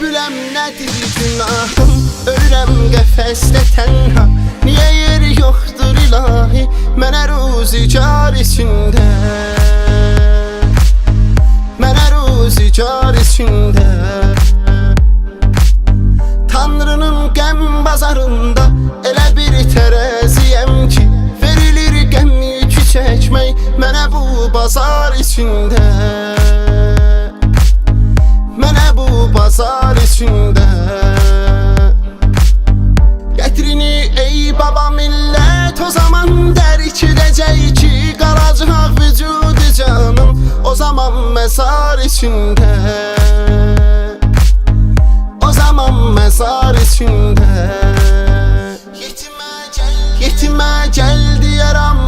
bülbüləm nədir günahım Ölürəm qəfəsdə tənha Niyə yeri yoxdur ilahi? Mənə ruzigar içində Mənə ruzigar içində Tanrının qəm bazarında Elə bir tərəziyəm ki Verilir qəm yükü çəkmək Mənə bu bazar içində O zaman məzar içində O zaman məzar içində Yetimə gəl Yetimə gəl deyərəm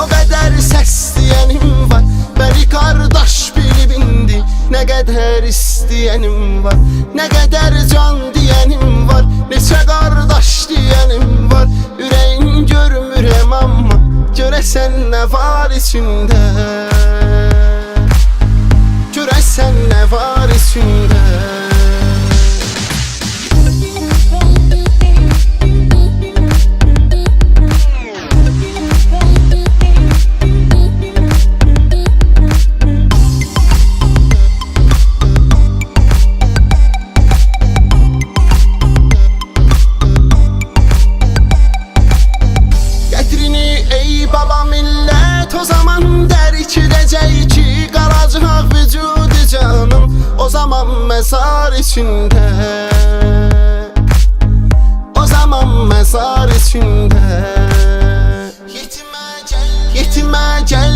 O qədər səs deyənim var. Məni qardaş bilib indi Nə qədər istəyənim var. Nə qədər can deyənim var. Neçə qardaş deyənim var. Ürəyin görmürəm amma Görəsən nə var içində O zaman dərk edəcək ki Qaracaq vücudu canım. O zaman məzar içində O zaman məzar içində Yetimə gəl Yetimə gəl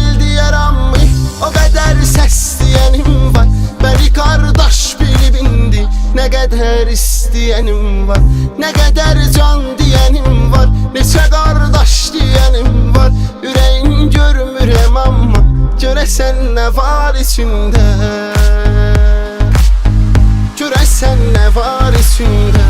O qədər səs deyənim var. Məni qardaş bilib indi Nə qədər istəyənim var. Nə qədər can deyənim Görəsən nə var içində Görəsən nə var içində